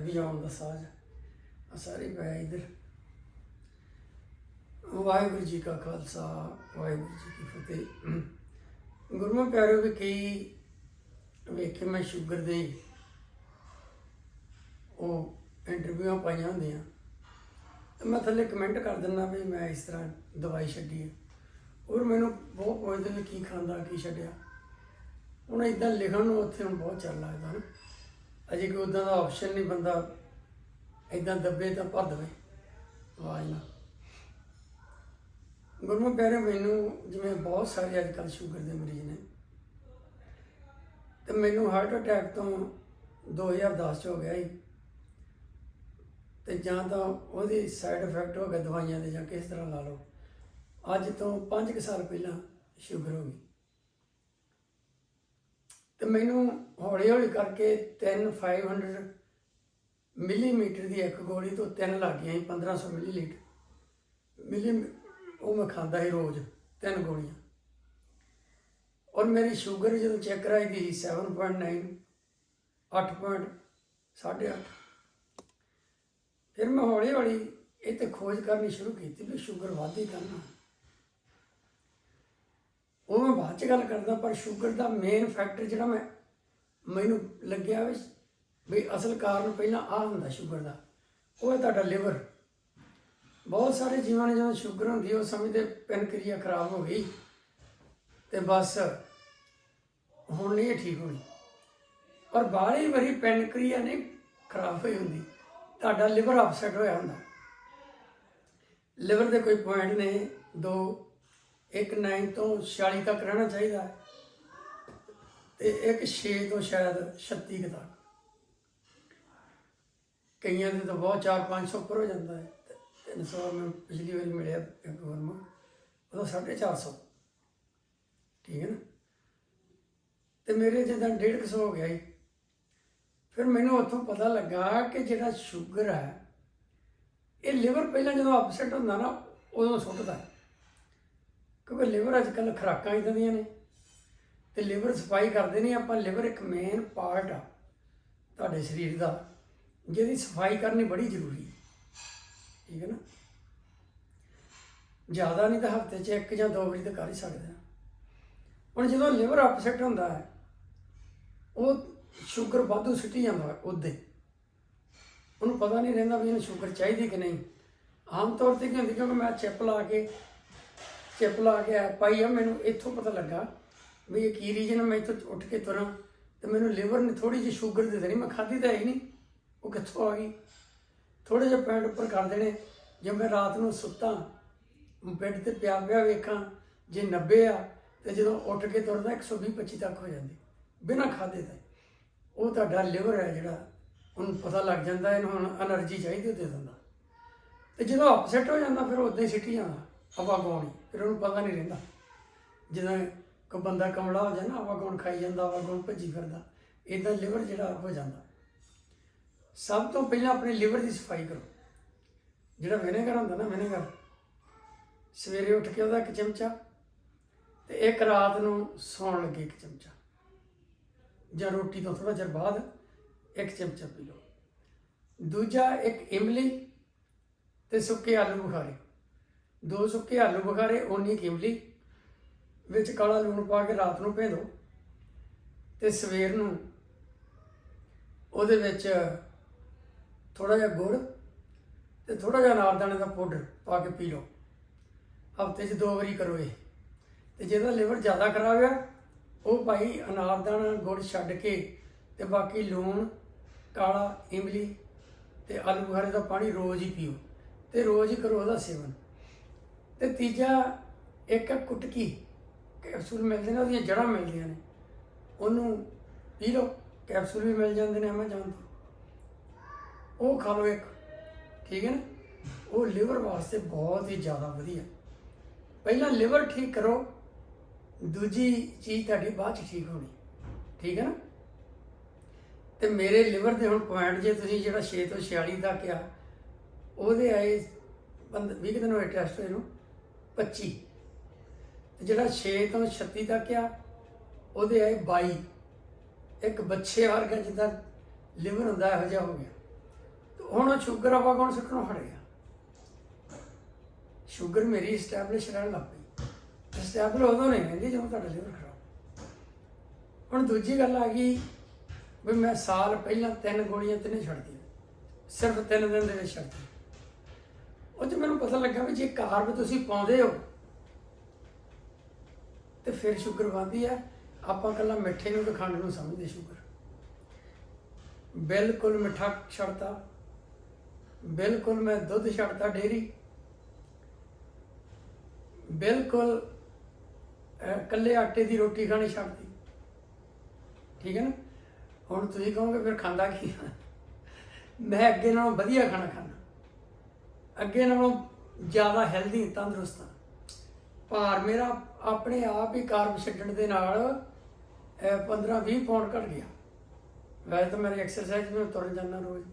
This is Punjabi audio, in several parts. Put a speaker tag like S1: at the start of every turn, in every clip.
S1: ਵਜਾਉਣ ਦਾ ਸਾਜ਼ ਆ ਸਾਰੇ ਪਿਆ ਇਧਰ। ਵਾਹਿਗੁਰੂ ਜੀ ਕਾ ਖਾਲਸਾ, ਵਾਹਿਗੁਰੂ ਜੀ ਕੀ ਫਤਿਹ। ਗੁਰਮੁਖ ਪਿਆਰਿਓ ਵੀ ਕਈ ਵੇਖੇ ਮੈਂ ਸ਼ੂਗਰ ਦੇ ਉਹ ਇੰਟਰਵਿਊਆਂ ਪਾਈਆਂ ਹੁੰਦੀਆਂ। ਮੈਂ ਥੱਲੇ ਕਮੈਂਟ ਕਰ ਦਿੰਦਾ ਵੀ ਮੈਂ ਇਸ ਤਰ੍ਹਾਂ ਦਵਾਈ ਛੱਡੀ ਹੈ ਔਰ ਮੈਨੂੰ ਬਹੁਤ ਪੁੱਛਦੇ ਨੇ ਕੀ ਖਾਂਦਾ, ਕੀ ਛੱਡਿਆ। ਹੁਣ ਇਦਾਂ ਲਿਖਣ ਨੂੰ ਉੱਥੇ ਹੁਣ ਬਹੁਤ ਚੱਲ ਲੱਗਦਾ ਨਾ। ਅਜੇ ਕੋਈ ਉਦਾਂ ਦਾ ਆਪਸ਼ਨ ਨਹੀਂ ਬੰਦਾ ਇਦਾਂ ਦੱਬੇ ਤਾਂ ਭਰ ਦੇਵੇ। ਆਵਾਜ਼ ਨਾਲ। ਗੁਰਮੁਖ ਪਿਆਰੇ, ਮੈਨੂੰ ਜਿਵੇਂ ਬਹੁਤ ਸਾਰੇ ਅੱਜ ਕੱਲ੍ਹ ਸ਼ੂਗਰ ਦੇ ਮਰੀਜ਼ ਨੇ, ਤੇ ਮੈਨੂੰ ਹਾਰਟ ਅਟੈਕ ਤੋਂ 2010 ਚ ਹੋ ਗਿਆ ਸੀ। ਤੇ ਜਾਂ ਤਾਂ ਉਹਦੇ ਸਾਈਡ ਇਫੈਕਟ ਹੋ ਗਿਆ ਦਵਾਈਆਂ ਦੇ ਜਾਂ ਕਿਸ ਤਰ੍ਹਾਂ ਲਾ ਲਓ। ਅੱਜ ਤੋਂ 5 ਸਾਲ ਪਹਿਲਾਂ ਸ਼ੂਗਰ ਹੋ ਗਈ। ਤੇ ਮੈਨੂੰ ਹੌਲੀ ਹੌਲੀ ਕਰਕੇ 3 500 ਮਿਲੀਮੀਟਰ ਦੀ ਇੱਕ ਗੋਲੀ ਤੋਂ ਤਿੰਨ ਲੱਗ ਗਈਆਂ ਸੀ 1500 ਮਿਲੀਲੀਟਰ ਮਿਲੀ, ਉਹ ਮੈਂ ਖਾਂਦਾ ਸੀ ਰੋਜ਼, ਤਿੰਨ ਗੋਲੀਆਂ। ਔਰ ਮੇਰੀ ਸ਼ੂਗਰ ਜਦੋਂ ਚੈੱਕ ਕਰਾਈ ਗਈ 7.9 8.8 ਫਿਰ ਮੈਂ ਹੌਲੀ ਹੌਲੀ ਇਹ ਤੇ ਖੋਜ ਕਰਨੀ ਸ਼ੁਰੂ ਕੀਤੀ ਵੀ ਸ਼ੂਗਰ ਵਾਧੀ ਕਰਨਾ। ਉਹ ਮੈਂ ਬਾਅਦ ਚ ਗੱਲ ਕਰਦਾ, ਪਰ ਸ਼ੂਗਰ ਦਾ ਮੇਨ ਫੈਕਟਰ ਜਿਹੜਾ ਮੈਂ, ਮੈਨੂੰ ਲੱਗਿਆ ਵੀ ਵੀ ਅਸਲ ਕਾਰਨ ਪਹਿਲਾਂ ਆ ਹੁੰਦਾ ਸ਼ੂਗਰ ਦਾ। ਉਹ ਹੈ ਤੁਹਾਡਾ ਲਿਵਰ ਬਹੁਤ ਸਾਰੇ ਜੀਵਾਂ ਨੇ ਜਦੋਂ ਸ਼ੂਗਰ ਹੁੰਦੀ, ਉਹ ਸਮਝਦੇ ਪੈਨਕ੍ਰੀਆ ਖਰਾਬ ਹੋ ਗਈ ਤੇ ਬਸ ਹੁਣ ਨਹੀਂ ਇਹ ਠੀਕ ਹੋਣੀ। ਪਰ ਬਾਹਲੀ ਵਾਰੀ ਪੈਨਕ੍ਰੀਆ ਨਹੀਂ ਖਰਾਬ ਹੋਈ ਹੁੰਦੀ, ਤੁਹਾਡਾ ਲਿਵਰ ਅਪਸੈਟ ਹੋਇਆ ਹੁੰਦਾ। ਲਿਵਰ ਦੇ ਕੋਈ ਪੁਆਇੰਟ ਨੇ, ਦੋ ਇੱਕ 9 ਤੋਂ 46 ਤੱਕ ਰਹਿਣਾ ਚਾਹੀਦਾ ਹੈ। ਤੇ ਇੱਕ 6 ਤੋਂ ਸ਼ਾਇਦ 36 ਕੁ ਤੱਕ। ਕਈਆਂ ਦੇ ਤਾਂ ਬਹੁਤ 4-500 ਉੱਪਰ ਹੋ ਜਾਂਦਾ ਹੈ। ਤੇ 300 ਮੈਂ ਪਿਛਲੀ ਵਾਰੀ ਮਿਲਿਆ ਇੱਕ ਹੋਰ ਨੂੰ ਉਹਦਾ 450 ਠੀਕ ਹੈ ਨਾ? ਤੇ ਮੇਰੇ ਜਦੋਂ 150 ਹੋ ਗਿਆ ਜੀ। ਫਿਰ ਮੈਨੂੰ ਉੱਥੋਂ ਪਤਾ ਲੱਗਾ ਕਿ ਜਿਹੜਾ ਸ਼ੂਗਰ ਹੈ, ਇਹ ਲਿਵਰ ਪਹਿਲਾਂ ਜਦੋਂ ਅਪਸੈਟ ਹੁੰਦਾ ਨਾ, ਉਦੋਂ ਸੁੱਟਦਾ ਹੈ। ਕਿਉਂਕਿ ਲਿਵਰ ਅੱਜ ਕੱਲ੍ਹ ਖੁਰਾਕਾਂ ਇਦਾਂ ਦੀਆਂ ਨੇ। ਤੇ ਲਿਵਰ ਸਫ਼ਾਈ ਕਰਦੇ ਨਹੀਂ ਆਪਾਂ ਲਿਵਰ ਇੱਕ ਮੇਨ ਪਾਰਟ ਆ ਤੁਹਾਡੇ ਸਰੀਰ ਦਾ, ਜਿਹਦੀ ਸਫ਼ਾਈ ਕਰਨੀ ਬੜੀ ਜ਼ਰੂਰੀ ਹੈ। ਠੀਕ ਹੈ ਨਾ? ਜ਼ਿਆਦਾ ਨਹੀਂ ਤਾਂ ਹਫ਼ਤੇ 'ਚ ਇੱਕ ਜਾਂ ਦੋ ਵਾਰੀ ਤਾਂ ਕਰ ਹੀ ਸਕਦੇ ਹਾਂ ਹੁਣ ਜਦੋਂ ਲਿਵਰ ਅਪਸੈਟ ਹੁੰਦਾ ਹੈ, ਉਹ ਸ਼ੂਗਰ ਵਾਧੂ ਸਿੱਟੀ ਜਾਂਦਾ ਉਹਦੇ। ਉਹਨੂੰ ਪਤਾ ਨਹੀਂ ਰਹਿੰਦਾ ਵੀ ਇਹਨੂੰ ਸ਼ੂਗਰ ਚਾਹੀਦੀ ਕਿ ਨਹੀਂ। ਆਮ ਤੌਰ ਤੇ ਕੀ ਹੁੰਦੀ, ਕਿਉਂਕਿ ਮੈਂ ਚਿਪ ਲਾ ਕੇ ਚਿਪ ਲਾ ਕੇ ਐਪ ਆਈ ਆ, ਮੈਨੂੰ ਇੱਥੋਂ ਪਤਾ ਲੱਗਾ ਵੀ ਇਹ ਕੀ ਰੀਜਨ ਮੈਂ ਇੱਥੋਂ ਉੱਠ ਕੇ ਤੁਰਾਂ ਤੇ ਮੈਨੂੰ ਲਿਵਰ ਨੇ ਥੋੜੀ ਜਿਹੀ ਸ਼ੂਗਰ ਦੇ ਦੇਣੀ, ਮੈਂ ਖਾਧੀ ਤਾਂ ਹੀ ਨਹੀਂ। ਉਹ ਕਿੱਥੋਂ ਆ ਗਈ? ਥੋੜੇ ਜਿਹਾ ਪੈਂਟ ਉੱਪਰ ਕਰ ਦੇਣੇ, ਜੇ ਮੈਂ ਰਾਤ ਨੂੰ ਸੁੱਤਾ, ਬੈੱਡ ਤੇ ਪਿਆ ਪਿਆ ਵੇਖਾਂ, ਜੇ 90 ਆ ਤੇ ਜਦੋਂ ਉੱਠ ਕੇ ਤੁਰਦਾ 120 25 ਤੱਕ ਹੋ ਜਾਂਦੀ, ਬਿਨਾਂ ਖਾਦੇ ਤਾਂ ਉਹ ਤੁਹਾਡਾ ਲਿਵਰ ਹੈ ਜਿਹੜਾ, ਉਹਨੂੰ ਪਤਾ ਲੱਗ ਜਾਂਦਾ, ਇਹਨੂੰ ਹੁਣ એનર્ਜੀ ਚਾਹੀਦੀ ਉਹਦੇ ਦਿੰਦਾ ਤੇ ਜਦੋਂ ਅਪਸੈਟ ਹੋ ਜਾਂਦਾ, ਫਿਰ ਉਦਾਂ ਹੀ ਸਿੱਟੀ ਜਾਂਦਾ ਹਵਾ ਗਾਉਣੀ, ਫਿਰ ਉਹਨੂੰ ਪਤਾ ਨਹੀਂ ਰਹਿੰਦਾ। ਜਦੋਂ ਕੋਈ ਬੰਦਾ ਕਮਲਾ ਹੋ ਜਾਂਦਾ, ਹਵਾ ਗਾਉਣ ਖਾਈ ਜਾਂਦਾ, ਹਵਾ ਗਾਉਣ ਭੱਜੀ ਫਿਰਦਾ। ਇਦਾਂ ਲਿਵਰ ਜਿਹੜਾ ਹੋ ਜਾਂਦਾ। ਸਭ ਤੋਂ ਪਹਿਲਾਂ ਆਪਣੇ ਲਿਵਰ ਦੀ ਸਫ਼ਾਈ ਕਰੋ। ਜਿਹੜਾ ਵਿਨੇਗਰ ਹੁੰਦਾ ਨਾ ਵਿਨੇਗਰ ਸਵੇਰੇ ਉੱਠ ਕੇ ਉਹਦਾ ਇੱਕ ਚਮਚਾ ਤੇ ਇੱਕ ਰਾਤ ਨੂੰ ਸੌਣ ਲੱਗੇ ਇੱਕ ਚਮਚਾ। ਜਾਂ ਰੋਟੀ ਤੋਂ ਥੋੜਾ ਚਿਰ ਬਾਅਦ ਇੱਕ ਚਮਚਾ ਪੀ ਲਓ। ਦੂਜਾ ਇੱਕ ਇਮਲੀ ਤੇ ਸੁੱਕੇ ਆਲੂ ਬੁਖਾਰੇ। ਦੋ ਸੁੱਕੇ ਆਲੂ ਬੁਖਾਰੇ, ਓਨੀ ਕੁ ਇਮਲੀ ਵਿੱਚ ਕਾਲਾ ਲੂਣ ਪਾ ਕੇ ਰਾਤ ਨੂੰ ਭੇ ਦਿਓ ਤੇ ਸਵੇਰ ਨੂੰ ਉਹਦੇ ਵਿੱਚ ਥੋੜਾ ਜਿਹਾ ਗੁੜ ਤੇ ਥੋੜਾ ਜਿਹਾ ਅਨਾਰਦਾਣੇ ਦਾ ਪਾਊਡਰ ਪਾ ਕੇ ਪੀ ਲਓ। ਹਫ਼ਤੇ 'ਚ ਦੋ ਵਾਰੀ ਕਰੋ ਇਹ। ਤੇ ਜਿਹਦਾ ਲਿਵਰ ਜ਼ਿਆਦਾ ਖਰਾਬ ਆ, ਉਹ ਭਾਈ ਅਨਾਰਦਾਨਾ ਗੁੜ ਛੱਡ ਕੇ ਤੇ ਬਾਕੀ ਲੂਣ, ਕਾਲਾ, ਇਮਲੀ ਤੇ ਆਲੂ ਬੁਖਾਰੇ ਦਾ ਪਾਣੀ ਰੋਜ਼ ਹੀ ਪੀਓ ਤੇ ਰੋਜ਼ ਹੀ ਕਰੋ ਉਹਦਾ ਸੇਵਨ। ਤੇ ਤੀਜਾ ਇੱਕ ਕੁਟਕੀ ਕੈਪਸੂਲ ਮਿਲਦੇ ਨੇ, ਉਹਦੀਆਂ ਜੜ੍ਹਾਂ ਮਿਲਦੀਆਂ ਨੇ। ਉਹਨੂੰ ਪੀ ਲਓ, ਕੈਪਸੂਲ ਵੀ ਮਿਲ ਜਾਂਦੇ ਨੇ ਐਮਾਜ਼ਾਨ ਤੋਂ। ਉਹ ਖਾ ਲਓ ਇੱਕ, ਠੀਕ ਹੈ ਨਾ? ਉਹ ਲਿਵਰ ਵਾਸਤੇ ਬਹੁਤ ਹੀ ਜ਼ਿਆਦਾ ਵਧੀਆ। ਪਹਿਲਾਂ ਲਿਵਰ ਠੀਕ ਕਰੋ, ਦੂਜੀ ਚੀਜ਼ ਤੁਹਾਡੀ ਬਾਅਦ ਚ ਠੀਕ ਹੋਣੀ, ਠੀਕ ਹੈ ਨਾ? ਤੇ ਮੇਰੇ ਲਿਵਰ ਦੇ ਹੁਣ ਪੁਆਇੰਟ ਜੇ ਤੁਸੀਂ ਜਿਹੜਾ 6 ਤੋਂ 46 ਦਾ ਕਿਹਾ ਉਹਦੇ ਆਏ 20 ਦਿਨ ਹੋਏ ਟੈਸਟ ਹੋਏ ਨੂੰ 25 ਤੇ ਜਿਹੜਾ 6 ਤੋਂ 36 ਤੱਕ ਆ, ਉਹਦੇ ਆਏ 22 ਇੱਕ ਬੱਚੇ ਵਰਗਾ ਜਿੱਦਾਂ ਲਿਵਰ ਹੁੰਦਾ, ਇਹੋ ਜਿਹਾ ਹੋ ਗਿਆ। ਹੁਣ ਉਹ ਸ਼ੂਗਰ ਆਪਾਂ ਕੌਣ ਸੁੱਟਣੋਂ ਹਟ ਗਿਆ ਸ਼ੂਗਰ ਮੇਰੀ ਸਟੈਬਲਿਸ਼ ਰਹਿਣ ਲੱਗ ਪਈ। ਸਟੈਬਲ ਉਦੋਂ ਨਹੀਂ ਰਹਿੰਦੀ ਜਦੋਂ ਤੁਹਾਡਾ ਲਿਵਰ ਖਰਾਬ ਹੁਣ ਦੂਜੀ ਗੱਲ ਆ ਗਈ ਵੀ ਮੈਂ ਸਾਲ ਪਹਿਲਾਂ ਤਿੰਨ ਗੋਲੀਆਂ ਤਿੰਨੇ ਛੱਡਤੀਆਂ ਸਿਰਫ ਤਿੰਨ ਦਿਨ ਦੇ ਵਿੱਚ ਛੱਡਤੀਆਂ ਉਹ 'ਚ ਮੈਨੂੰ ਪਤਾ ਲੱਗਾ ਵੀ ਜੇ ਕਾਰਬ ਤੁਸੀਂ ਪਾਉਂਦੇ ਹੋ ਤੇ ਫਿਰ ਸ਼ੂਗਰ ਵੱਧਦੀ ਆ। ਆਪਾਂ ਕੱਲਾ ਮਿੱਠੇ ਨੂੰ ਤੇ ਖੰਡ ਨੂੰ ਸਮਝਦੇ ਸ਼ੂਗਰ। ਬਿਲਕੁਲ ਮਿੱਠਾ ਛੱਡਤਾ। ਬਿਲਕੁਲ ਮੈਂ ਦੁੱਧ ਛੱਡਤਾ ਡੇਰੀ ਬਿਲਕੁਲ ਅਹ, ਕੱਲੇ ਆਟੇ ਦੀ ਰੋਟੀ ਖਾਣੀ ਛੱਡਤੀ। ਠੀਕ ਹੈ ਨਾ? ਹੁਣ ਤੁਸੀਂ ਕਹੋਗੇ ਫਿਰ ਖਾਂਦਾ ਕੀ ਮੈਂ ਅੱਗੇ ਨਾਲੋਂ ਵਧੀਆ ਖਾਣਾ ਖਾਣਾ ਅੱਗੇ ਨਾਲੋਂ ਜ਼ਿਆਦਾ ਹੈਲਦੀ ਤੰਦਰੁਸਤ ਹਾਂ। ਭਾਰ ਮੇਰਾ ਆਪਣੇ ਆਪ ਹੀ ਕਾਰਬ ਛੱਡਣ ਦੇ ਨਾਲ 15-20 ਪੌਂਡ ਘਟ ਗਿਆ। ਵੈਸੇ ਤਾਂ ਮੇਰੀ ਐਕਸਰਸਾਈਜ਼ ਮੈਂ ਤੁਰ ਜਾਂਦਾ ਰੋਜ਼।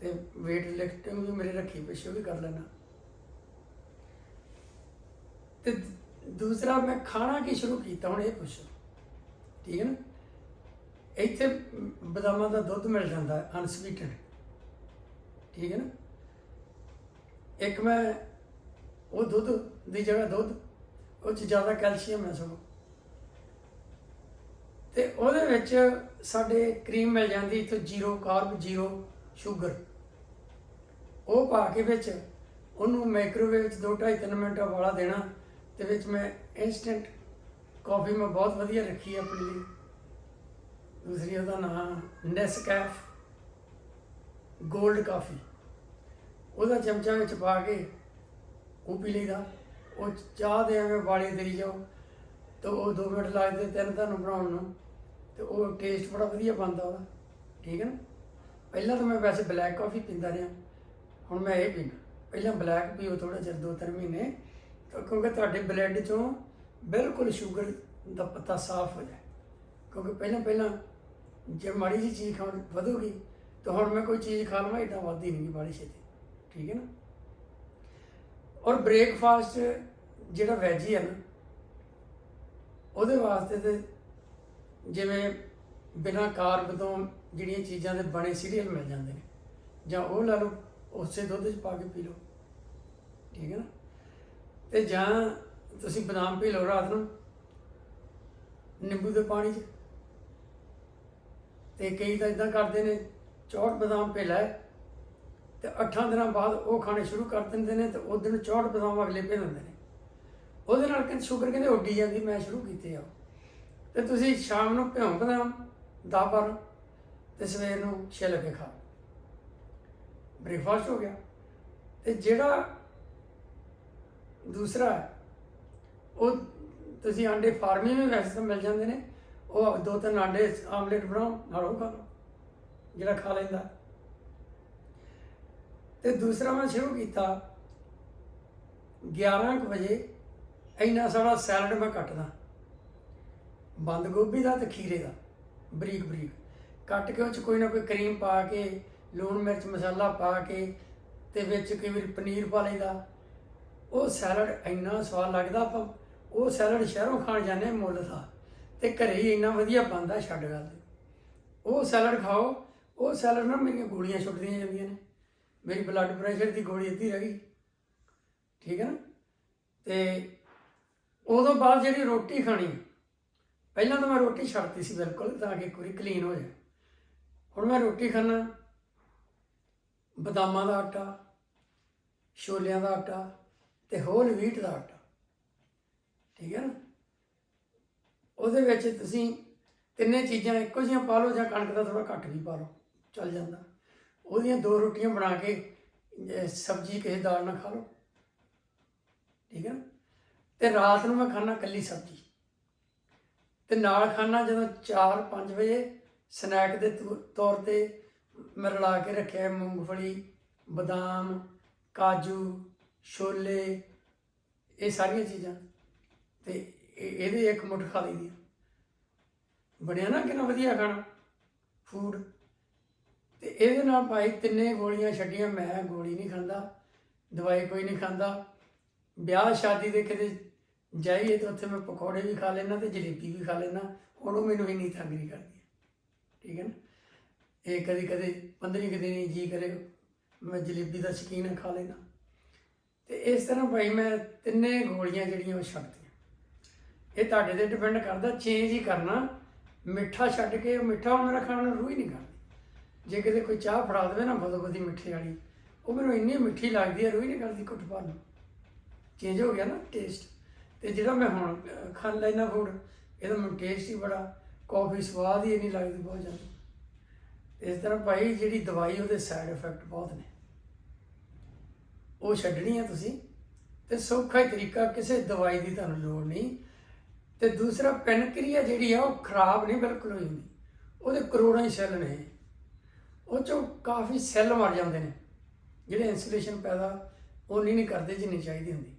S1: ਤੇ weight lifting ਵੀ ਮੇਰੇ ਰੱਖੀ ਪਿੱਛੇ ਵੀ ਕਰ ਲੈਣਾ ਤੇ ਦੂਸਰਾ, ਮੈਂ ਖਾਣਾ ਕੀ ਸ਼ੁਰੂ ਕੀਤਾ? ਹੁਣ ਇਹ ਪੁੱਛੋ। ਠੀਕ ਹੈ ਨਾ? ਇੱਥੇ ਬਦਾਮਾਂ ਦਾ ਦੁੱਧ ਮਿਲ ਜਾਂਦਾ ਹੈ ਅਨਸਵੀਟਡ ਠੀਕ ਹੈ ਨਾ? ਇੱਕ ਮੈਂ ਉਹ ਦੁੱਧ ਦੀ ਜਗ੍ਹਾ ਦੁੱਧ, ਉਹ ਚ ਜ਼ਿਆਦਾ ਕੈਲਸ਼ੀਅਮ ਹੈ ਸਗੋਂ। ਤੇ ਉਹਦੇ ਵਿੱਚ ਸਾਡੇ ਕਰੀਮ ਮਿਲ ਜਾਂਦੀ, ਇੱਥੇ ਜ਼ੀਰੋ ਕਾਰਬ, ਜ਼ੀਰੋ ਸ਼ੂਗਰ। ਉਹ ਪਾ ਕੇ ਵਿੱਚ ਉਹਨੂੰ ਮਾਈਕ੍ਰੋਵੇਵ ਵਿੱਚ 2.5 3 ਮਿੰਟ ਵਾਲਾ ਦੇਣਾ ਤੇ ਵਿੱਚ ਮੈਂ ਇਨਸਟੈਂਟ ਕਾਫੀ ਮੈਂ ਬਹੁਤ ਵਧੀਆ ਰੱਖੀ ਹੈ ਆਪਣੀ ਲਈ। ਦੂਸਰੀ ਉਹਦਾ ਨਾਮ ਨੈਸਕੈਫ ਗੋਲਡ ਕਾਫੀ ਉਹਦਾ ਚਮਚਾ ਵਿੱਚ ਪਾ ਕੇ ਉਹ ਪੀ ਲਈਦਾ। ਉਹ ਚਾਹ ਦੇ ਐਵੇਂ ਵਾਲੀ ਦੇਈ ਜਾਓ ਤੇ ਉਹ 2 ਮਿੰਟ ਲੱਗਦੇ ਤਿੰਨ ਤੁਹਾਨੂੰ ਬਣਾਉਣ ਨੂੰ ਤੇ ਉਹ ਟੇਸਟ ਬੜਾ ਵਧੀਆ ਬਣਦਾ ਉਹਦਾ। ਠੀਕ ਹੈ ਨਾ? ਪਹਿਲਾਂ ਤਾਂ ਮੈਂ ਵੈਸੇ ਬਲੈਕ ਕਾਫੀ ਪੀਂਦਾ ਰਿਹਾ। ਹੁਣ ਮੈਂ ਇਹ ਪੀਂਦਾ। ਪਹਿਲਾਂ ਬਲੈਕ ਪੀਓ ਥੋੜਾ ਚਿਰ ਦੋ ਤਿੰਨ ਮਹੀਨੇ। ਤਾਂ ਕਿਉਂਕਿ ਤੁਹਾਡੇ ਬਲੱਡ ਚੋਂ ਬਿਲਕੁਲ ਸ਼ੂਗਰ ਦਾ ਪੱਤਾ ਸਾਫ਼ ਹੋ ਜਾਏ। ਕਿਉਂਕਿ ਪਹਿਲਾਂ ਪਹਿਲਾਂ ਜੇ ਮਾੜੀ ਜੀ ਚੀਜ਼ ਖਾਣ ਵਧੂਗੀ ਤਾਂ ਹੁਣ ਮੈਂ ਕੋਈ ਚੀਜ਼ ਖਾ ਲਵਾਂ ਇਦਾਂ ਵੱਧਦੀ ਨਹੀਂ ਬਾੜੀ ਛੇਤੀ। ਠੀਕ ਹੈ ਨਾ? ਔਰ ਬ੍ਰੇਕਫਾਸਟ ਜਿਹੜਾ ਵੈਜੀ ਹੈ ਨਾ, ਉਹਦੇ ਵਾਸਤੇ ਤੇ ਜਿਵੇਂ ਬਿਨਾਂ ਕਾਰਬ ਤੋਂ ਜਿਹੜੀਆਂ ਚੀਜ਼ਾਂ ਦੇ ਬਣੇ ਸੀਰੀਅਲ ਮਿਲ ਜਾਂਦੇ ਨੇ, ਜਾਂ ਉਹ ਲਾ ਲਓ, ਉਸੇ ਦੁੱਧ 'ਚ ਪਾ ਕੇ ਪੀ ਲਓ, ਠੀਕ ਹੈ ਨਾ? ਤੇ ਜਾਂ ਤੁਸੀਂ ਬਦਾਮ ਪੀ ਲਓ ਰਾਤ ਨੂੰ, ਨਿੰਬੂ ਦੇ ਪਾਣੀ 'ਚ, ਤੇ ਕਈ ਤਾਂ ਇਦਾਂ ਕਰਦੇ ਨੇ ਚੌਟ ਬਦਾਮ ਪੀ ਲੈ ਤੇ 8 ਦਿਨਾਂ ਬਾਅਦ ਉਹ ਖਾਣੇ ਸ਼ੁਰੂ ਕਰ ਦਿੰਦੇ ਨੇ ਤੇ ਉਹ ਦਿਨ ਚੌੜ ਬਦਾਮ ਅਗਲੇ ਪੇ ਲੈਂਦੇ ਨੇ। ਉਹਦੇ ਨਾਲ ਕਿ ਸ਼ੂਗਰ ਕਹਿੰਦੇ ਉੱਡੀ ਜਾਂਦੀ, ਮੈਂ ਸ਼ੁਰੂ ਕੀਤੇ ਆ। ਤੇ ਤੁਸੀਂ ਸ਼ਾਮ ਨੂੰ ਭਿਉਂ ਬਦਾਮ ਦਾ ਪਰ ਤੇ ਸਵੇਰ ਨੂੰ ਛਿੱਲ ਕੇ ਖਾ ਬ੍ਰੇਕਫਾਸਟ ਹੋ ਗਿਆ। ਤੇ ਜਿਹੜਾ ਦੂਸਰਾ ਉਹ ਤੁਸੀਂ ਆਂਡੇ ਫਾਰਮੀ ਵਿੱਚ ਵੈਸੇ ਤਾਂ ਮਿਲ ਜਾਂਦੇ ਨੇ, ਉਹ ਦੋ ਤਿੰਨ ਆਂਡੇ ਆਮਲੇਟ ਬਣਾਓ, ਨਾਲ ਉਹ ਖਾ ਲਓ, ਜਿਹੜਾ ਖਾ ਲੈਂਦਾ। ਤੇ ਦੂਸਰਾ ਮੈਂ ਸ਼ੁਰੂ ਕੀਤਾ। 11 ਕੁ ਵਜੇ ਇੰਨਾ ਸਾਰਾ ਸੈਲਡ ਮੈਂ ਕੱਟਦਾ। ਬੰਦ ਗੋਭੀ ਦਾ ਤੇ ਖੀਰੇ ਦਾ, ਬਰੀਕ ਬਰੀਕ। ਕੱਟ ਕੇ ਉਹ ਚ ਕੋਈ ਨਾ ਕੋਈ ਕਰੀਮ ਪਾ ਕੇ, ਲੂਣ ਮਿਰਚ ਮਸਾਲਾ ਪਾ ਕੇ, ਤੇ ਵਿੱਚ ਕਈ ਵਾਰੀ ਪਨੀਰ ਪਾ ਲਈਦਾ। ਉਹ ਸੈਲਡ ਇੰਨਾ ਸਵਾਦ ਲੱਗਦਾ ਆਪਾਂ, ਉਹ ਸੈਲਡ ਸ਼ਹਿਰੋਂ ਖਾਣ ਜਾਂਦੇ ਮੁੱਲ ਦਾ। ਤੇ ਘਰੇ ਹੀ ਇੰਨਾ ਵਧੀਆ ਬਣਦਾ ਛੱਡ ਗੱਲ। ਉਹ ਸੈਲਡ ਖਾਓ, ਉਹ ਸੈਲਡ ਨਾਲ ਮੇਰੀਆਂ ਗੋਲੀਆਂ ਛੁੱਟਦੀਆਂ ਜਾਂਦੀਆਂ ਨੇ। ਮੇਰੀ ਬਲੱਡ ਪ੍ਰੈਸ਼ਰ ਦੀ ਗੋਲੀ ਅੱਧੀ ਰਹਿ ਗਈ ਠੀਕ ਹੈ ਨਾ? ਤੇ ਉਦੋਂ ਬਾਅਦ ਜਿਹੜੀ ਰੋਟੀ ਖਾਣੀ, ਪਹਿਲਾਂ ਤਾਂ ਮੈਂ ਰੋਟੀ ਛੱਡਤੀ ਸੀ ਬਿਲਕੁਲ, ਤਾਂ ਕਿ ਪੂਰੀ ਕਲੀਨ ਹੋ ਜਾਏ। ਹੁਣ ਮੈਂ ਰੋਟੀ ਖਾਣਾ ਬਦਾਮਾਂ ਦਾ ਆਟਾ, ਛੋਲਿਆਂ ਦਾ ਆਟਾ ਤੇ ਹੋਲ ਵੀਟ ਦਾ ਆਟਾ। ਠੀਕ ਹੈ ਨਾ? ਉਹਦੇ ਵਿੱਚ ਤੁਸੀਂ ਤਿੰਨੇ ਚੀਜ਼ਾਂ ਇੱਕੋ ਜਿਹੀਆਂ ਪਾ ਲਓ ਜਾਂ ਕਣਕ ਦਾ ਥੋੜਾ ਘੱਟ ਵੀ ਪਾ ਲਓ, ਚੱਲ ਜਾਂਦਾ। ਉਹਦੀਆਂ ਦੋ ਰੋਟੀਆਂ ਬਣਾ ਕੇ ਸਬਜ਼ੀ ਕਿਸੇ ਦਾਲ ਨਾਲ ਖਾ ਲਓ। ਠੀਕ ਹੈ ਨਾ? ਤੇ ਰਾਤ ਨੂੰ ਮੈਂ ਖਾਣਾ ਕੱਲੀ ਸਬਜ਼ੀ। ਤੇ ਨਾਲ ਖਾਣਾ ਜਦੋਂ 4-5 ਵਜੇ ਸਨੈਕ ਦੇ ਤੌ- ਤੌਰ ਤੇ ਮੈਂ ਰਲਾ ਕੇ ਰੱਖਿਆ ਮੂੰਗਫਲੀ, ਬਦਾਮ, ਕਾਜੂ, ਛੋਲੇ, ਇਹ ਸਾਰੀਆਂ ਚੀਜ਼ਾਂ। ਤੇ ਇਹਦੇ ਇੱਕ ਮੁੱਠ ਖਾ ਲਈਦੀ ਆ। ਬਣਿਆ ਨਾ ਕਿੰਨਾ ਵਧੀਆ ਖਾਣਾ। ਫੂਡ ਤੇ ਇਹਦੇ ਨਾਲ ਭਾਈ ਤਿੰਨੇ ਗੋਲੀਆਂ ਛੱਡੀਆਂ, ਮੈਂ ਗੋਲੀ ਨਹੀਂ ਖਾਂਦਾ, ਦਵਾਈ ਕੋਈ ਨਹੀਂ ਖਾਂਦਾ। ਵਿਆਹ ਸ਼ਾਦੀ ਦੇ ਕਿਤੇ ਜਾਈਏ ਤਾਂ ਉੱਥੇ ਮੈਂ ਪਕੌੜੇ ਵੀ ਖਾ ਲੈਣਾ ਤੇ ਜਲੇਬੀ ਵੀ ਖਾ ਲੈਣਾ ਹੁਣ ਉਹ ਮੈਨੂੰ ਇੰਨੀ ਤੰਗ ਨਹੀਂ ਕਰਦੀ। ਠੀਕ ਹੈ ਨਾ? ਇਹ ਕਦੇ ਕਦੇ 15 ਕਦੇ ਨਹੀਂ ਜੀ ਕਰੇ, ਮੈਂ ਜਲੇਬੀ ਦਾ ਸ਼ੌਕੀਨ ਖਾ ਲੈਣਾ ਤੇ ਇਸ ਤਰ੍ਹਾਂ ਭਾਈ ਮੈਂ ਤਿੰਨੇ ਗੋਲੀਆਂ ਜਿਹੜੀਆਂ ਉਹ ਛੱਡਤੀਆਂ। ਇਹ ਤੁਹਾਡੇ ਤੇ ਡਿਪੈਂਡ ਕਰਦਾ ਚੇਂਜ ਹੀ ਕਰਨਾ। ਮਿੱਠਾ ਛੱਡ ਕੇ, ਮਿੱਠਾ ਮੇਰਾ ਖਾਣ ਨੂੰ ਰੂਹ ਹੀ ਨਹੀਂ ਕਰਦੀ। ਜੇ ਕਿਤੇ ਕੋਈ ਚਾਹ ਫੜਾ ਦੇਵੇ ਨਾ ਬਦੋ ਬਦੀ ਮਿੱਠੇ ਵਾਲੀ ਉਹ ਮੈਨੂੰ ਇੰਨੀ ਮਿੱਠੀ ਲੱਗਦੀ ਹੈ ਰੋਈ ਹੀ ਨਹੀਂ ਕਰਦੀ ਘੁੱਟ ਪਾ ਨੂੰ ਚੇਂਜ ਹੋ ਗਿਆ ਨਾ ਟੇਸਟ ਤੇ ਜਿਹੜਾ ਮੈਂ ਹੁਣ ਅਹ, ਖਾਣ ਲੈਣਾ ਫੂਡ ਇਹਦਾ ਮੈਨੂੰ ਟੇਸਟ ਹੀ ਬੜਾ ਕਾਫੀ ਸਵਾਦ ਹੀ ਨਹੀਂ ਲੱਗਦੀ ਬਹੁਤ ਜ਼ਿਆਦਾ। ਇਸ ਤਰ੍ਹਾਂ ਭਾਈ ਜਿਹੜੀ ਦਵਾਈ ਉਹਦੇ ਸਾਈਡ ਇਫੈਕਟ ਬਹੁਤ ਨੇ। ਉਹ ਛੱਡਣੀ ਹੈ ਤੁਸੀਂ ਤੇ ਸੌਖਾ ਹੀ ਤਰੀਕਾ ਕਿਸੇ ਦਵਾਈ ਦੀ ਤੁਹਾਨੂੰ ਲੋੜ ਨਹੀਂ। ਤੇ ਦੂਸਰਾ ਪੈਨਕ੍ਰੀਆ ਜਿਹੜੀ ਆ ਉਹ ਖਰਾਬ ਨਹੀਂ ਬਿਲਕੁਲ ਹੋਈ ਹੁੰਦੀ ਉਹਦੇ ਕਰੋੜਾਂ ਹੀ ਸੈੱਲ ਨੇ। ਉਹ ਚੋਂ ਕਾਫੀ ਸੈੱਲ ਮਰ ਜਾਂਦੇ ਨੇ। ਜਿਹੜੇ ਇਨਸੂਲੇਸ਼ਨ ਪੈਦਾ ਉਹ ਨਹੀਂ ਕਰਦੇ, ਜਿੰਨੀ ਚਾਹੀਦੀ ਹੁੰਦੀ।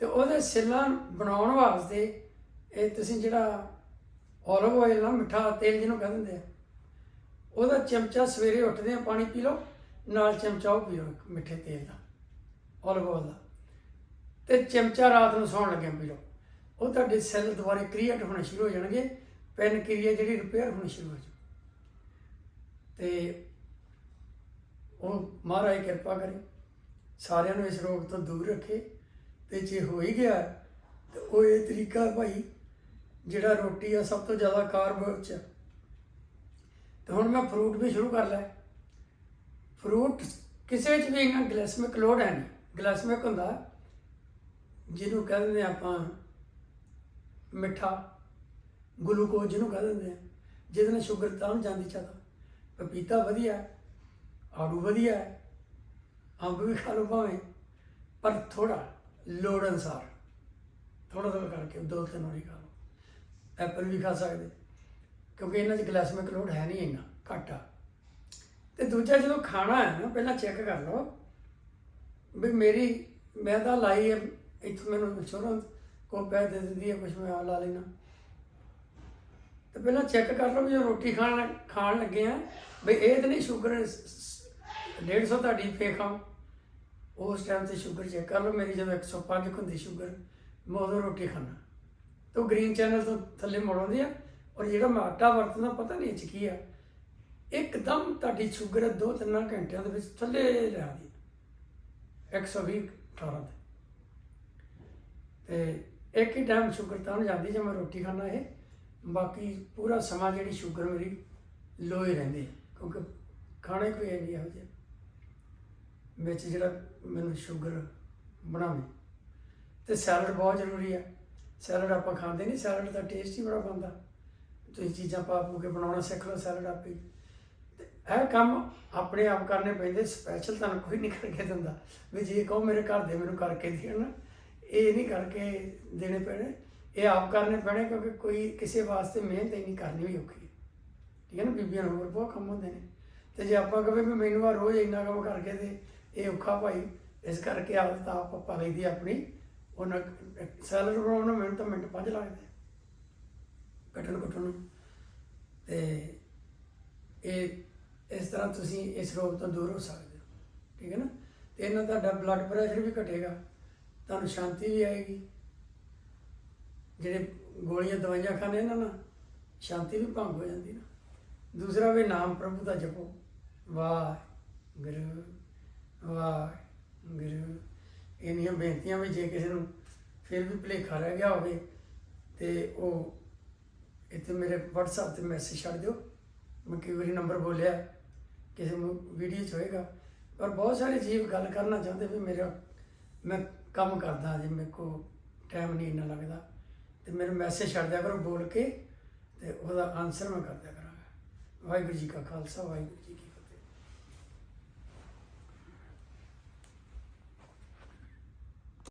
S1: ਤੇ ਉਹਦੇ ਸੈੱਲਾਂ ਬਣਾਉਣ ਵਾਸਤੇ ਇਹ ਤੁਸੀਂ ਜਿਹੜਾ olive oil ਨਾ, ਮਿੱਠਾ ਤੇਲ ਜਿਹਨੂੰ ਕਹਿੰਦੇ ਹੁੰਦੇ ਆ, ਉਹਦਾ ਚਮਚਾ ਸਵੇਰੇ ਉੱਠਦੇ ਆ, ਪਾਣੀ ਪੀ ਲਓ, ਨਾਲ ਚਮਚਾ ਉਹ ਪੀ ਲਓ, ਇੱਕ ਮਿੱਠੇ ਤੇਲ ਦਾ, olive oil ਦਾ। ਤੇ ਚਮਚਾ ਰਾਤ ਨੂੰ ਸੌਣ ਲੱਗਿਆ ਪੀ ਲਓ। ਉਹ ਤੁਹਾਡੇ ਸੈੱਲ ਦੁਬਾਰੇ ਕ੍ਰੀਏਟ ਹੋਣੇ ਸ਼ੁਰੂ ਹੋ ਜਾਣਗੇ ਪੈਨ ਕਿਰਿਆ ਜਿਹੜੀ ਰਿਪੇਅਰ ਹੋਣੀ ਸ਼ੁਰੂ ਹੋ ਜਾਊ। ਤੇ ਉਹ ਮਹਾਰਾਜ ਕਿਰਪਾ ਕਰੇ, ਸਾਰਿਆਂ ਨੂੰ ਇਸ ਰੋਗ ਤੋਂ ਦੂਰ ਰੱਖੇ। ਤੇ ਜੇ ਹੋ ਹੀ ਗਿਆ, ਤੇ ਉਹ ਇਹ ਤਰੀਕਾ ਭਾਈ, ਜਿਹੜਾ ਰੋਟੀ ਆ ਸਭ ਤੋਂ ਜ਼ਿਆਦਾ ਕਾਰਬ ਚ ਆ। ਤੇ ਹੁਣ ਮੈਂ ਫਰੂਟ ਵੀ ਸ਼ੁਰੂ ਕਰ ਲਿਆ। ਫਰੂਟ ਕਿਸੇ 'ਚ ਵੀ ਇਹਨਾਂ ਗਲਾਈਸਮਿਕ ਲੋਡ ਹੈ ਨਹੀਂ। ਗਲਾਈਸਮਿਕ ਹੁੰਦਾ, ਜਿਹਨੂੰ ਕਹਿੰਦੇ ਆਪਾਂ ਮਿੱਠਾ ਗਲੂਕੋਜ਼ ਜਿਹਨੂੰ ਕਹਿੰਦੇ ਹੁੰਦੇ ਆ ਜਿਹਦੇ ਨਾਲ ਸ਼ੂਗਰ ਤਾਂ ਜਾਂਦੀ ਜ਼ਿਆਦਾ। ਪਪੀਤਾ ਵਧੀਆ, ਆੜੂ ਵਧੀਆ, ਅੰਬ ਵੀ ਖਾ ਲਓ ਭਾਵੇਂ, ਪਰ ਥੋੜਾ ਲੋੜ ਅਨਸਾਰ ਥੋੜਾ ਥੋੜਾ ਕਰਕੇ ਦੋ ਤਿੰਨ ਵਾਰੀ ਖਾ ਲਓ। ਐਪਲ ਵੀ ਖਾ ਸਕਦੇ, ਕਿਉਂਕਿ ਇਹਨਾਂ 'ਚ ਗਲਾਈਸਮਿਕ ਲੋਡ ਹੈ ਨਹੀਂ ਇੰਨਾ, ਘੱਟ ਆ। ਤੇ ਦੂਜਾ ਜਦੋਂ ਖਾਣਾ ਹੈ ਨਾ, ਪਹਿਲਾਂ ਚੈੱਕ ਕਰ ਲਓ, ਵੀ ਮੇਰੀ, ਮੈਂ ਤਾਂ ਲਾਈ ਹੈ, ਇੱਥੋਂ ਮੈਨੂੰ ਇੰਸ਼ੋਰੈਂਸ ਕੋ ਪੈ ਦੇ ਦਿੰਦੀ ਹੈ ਕੁਝ ਮੈਂ ਆ ਲਾ ਲੈਣਾ ਤੇ ਪਹਿਲਾਂ ਚੈੱਕ ਕਰ ਲਓ ਵੀ ਜੋ ਰੋਟੀ ਖਾਣ ਖਾਣ ਲੱਗੇ ਆ। ਵੀ ਇਹ ਤਾਂ ਨਹੀਂ ਸ਼ੂਗਰ 150 ਤੁਹਾਡੀ ਫੇਕ ਖਾਓ ਉਸ ਟਾਈਮ ਤੇ ਸ਼ੂਗਰ ਚੈੱਕ ਕਰ ਲਓ, ਮੇਰੀ ਜਦੋਂ 105 ਹੁੰਦੀ ਸ਼ੂਗਰ, ਮੈਂ ਉਦੋਂ ਰੋਟੀ ਖਾਣਾ ਤਾਂ ਗ੍ਰੀਨ ਚੈਨਲ ਤੋਂ ਥੱਲੇ ਮੁੜ ਆਉਂਦੀ ਆ, ਔਰ ਜਿਹੜਾ ਮੈਂ ਆਟਾ ਵਰਤਦਾ, ਪਤਾ ਨਹੀਂ ਇਹ 'ਚ ਕੀ ਆ। ਇੱਕਦਮ ਤੁਹਾਡੀ ਸ਼ੂਗਰ ਦੋ ਤਿੰਨ ਘੰਟਿਆਂ ਦੇ ਵਿੱਚ ਥੱਲੇ ਲੈ ਆਉਂਦੀ 120 18 ਤੇ। ਤੇ ਇੱਕ ਹੀ ਟਾਈਮ ਸ਼ੂਗਰ ਤਾਂ ਨਹੀਂ ਜਾਂਦੀ ਜੇ ਮੈਂ ਰੋਟੀ ਖਾਣਾ ਇਹ। ਬਾਕੀ ਪੂਰਾ ਸਮਾਂ ਜਿਹੜੀ ਸ਼ੂਗਰ ਮੇਰੀ ਲੋ ਹੀ ਰਹਿੰਦੀ ਕਿਉਂਕਿ ਖਾਣੇ ਕੋਈ ਹੈ ਨਹੀਂ ਇਹੋ ਜਿਹਾ। ਵਿੱਚ ਜਿਹੜਾ ਮੈਨੂੰ ਸ਼ੂਗਰ ਬਣਾਵੇ। ਤੇ ਸੈਲਡ ਬਹੁਤ ਜ਼ਰੂਰੀ ਆ ਸੈਲਡ ਆਪਾਂ ਖਾਂਦੇ ਨਹੀਂ, ਸੈਲਡ ਦਾ ਟੇਸਟ ਹੀ ਬੜਾ ਬਣਦਾ। ਤੁਸੀਂ ਚੀਜ਼ਾਂ ਪਾ ਪੂ ਕੇ ਬਣਾਉਣਾ ਸਿੱਖ ਲਓ ਸੈਲਡ ਆਪੇ। ਹੀ। ਇਹ ਕੰਮ ਆਪਣੇ ਆਪ ਕਰਨੇ ਪੈਂਦੇ ਸਪੈਸ਼ਲ ਤੁਹਾਨੂੰ ਕੋਈ ਨਹੀਂ ਕਰਕੇ ਦਿੰਦਾ। ਵੀ ਜੇ ਕਹੋ ਮੇਰੇ ਘਰ ਦੇ ਮੈਨੂੰ ਕਰਕੇ ਦੇਣ ਇਹ ਨਹੀਂ ਕਰਕੇ ਦੇਣੇ ਪੈਣੇ। ਇਹ ਆਪ ਕਰਨੇ ਪੈਣੇ ਕਿਉਂਕਿ ਕੋਈ ਕਿਸੇ ਵਾਸਤੇ ਮਿਹਨਤ ਇੰਨੀ ਕਰਨੀ ਵੀ ਔਖੀ ਠੀਕ ਹੈ ਨਾ? ਬੀਬੀਆਂ ਨੂੰ ਹੋਰ ਬਹੁਤ ਕੰਮ ਹੁੰਦੇ ਨੇ। ਤੇ ਜੇ ਆਪਾਂ ਕਹੇ ਵੀ ਮੈਨੂੰ ਆ ਰੋਜ਼ ਇੰਨਾ ਕੰਮ ਕਰਕੇ ਦੇ, ਇਹ ਔਖਾ ਭਾਈ, ਇਸ ਕਰਕੇ ਆਦਤ ਆਪ ਪਾ ਲਈਦੀ ਆਪਣੀ, ਉਹਨਾਂ ਸੈਲਰ ਬਣਾਉਣ ਨੂੰ ਮੈਨੂੰ ਤਾਂ ਮਿੰਟ ਪੰਜ ਲੱਗਦੇ ਕੱਟਣ ਕੱਟਣ ਨੂੰ ਤੇ ਇਹ, ਇਸ ਤਰ੍ਹਾਂ ਤੁਸੀਂ ਇਸ ਰੋਗ ਤੋਂ ਦੂਰ ਹੋ ਸਕਦੇ ਹੋ। ਠੀਕ ਹੈ ਨਾ? ਤੇ ਇਹਨਾਂ ਦਾ ਤੁਹਾਡਾ ਬਲੱਡ ਪ੍ਰੈਸ਼ਰ ਵੀ ਘਟੇਗਾ। ਤੁਹਾਨੂੰ ਸ਼ਾਂਤੀ ਵੀ ਆਏਗੀ। ਜਿਹੜੇ ਗੋਲੀਆਂ ਦਵਾਈਆਂ ਖਾਣੇ ਇਹਨਾਂ ਨਾਲ ਸ਼ਾਂਤੀ ਵੀ ਭੰਗ ਹੋ ਜਾਂਦੀ ਨਾ। ਦੂਸਰਾ ਵੀ ਨਾਮ ਪ੍ਰਭੂ ਦਾ ਜਪੋ। ਵਾਹਿਗੁਰੂ ਵਾਹਿਗੁਰੂ। ਇੰਨੀਆਂ ਬੇਨਤੀਆਂ ਵੀ ਜੇ ਕਿਸੇ ਨੂੰ ਫਿਰ ਵੀ ਭੁਲੇਖਾ ਰਹਿ ਗਿਆ ਹੋਵੇ ਤੇ ਉਹ ਇੱਥੇ ਮੇਰੇ WhatsApp ਤੇ ਮੈਸੇਜ ਛੱਡ ਦਿਓ। ਮੈਂ ਕਈ ਵਾਰੀ ਨੰਬਰ ਬੋਲਿਆ, ਕਿਸੇ ਨੂੰ ਵੀਡੀਓ 'ਚ ਹੋਏਗਾ। ਪਰ ਬਹੁਤ ਸਾਰੇ ਜੀਵ ਗੱਲ ਕਰਨਾ ਚਾਹੁੰਦੇ ਵੀ ਮੇਰਾ, ਮੈਂ ਕੰਮ ਕਰਦਾ, ਜੇ ਮੇਰੇ ਕੋ ਟਾਈਮ ਨਹੀਂ ਇੰਨਾ ਲੱਗਦਾ। ਤੇ ਮੈਨੂੰ ਮੈਸੇਜ ਛੱਡ ਦਿਆ ਕਰੋ ਬੋਲ ਕੇ ਤੇ ਉਹਦਾ ਆਨਸਰ ਮੈਂ ਕਰ ਦਿਆ ਕਰਾਂਗਾ। ਵਾਹਿਗੁਰੂ ਜੀ ਕਾ ਖਾਲਸਾ, ਵਾਹਿਗੁਰੂ ਜੀ ਕੀ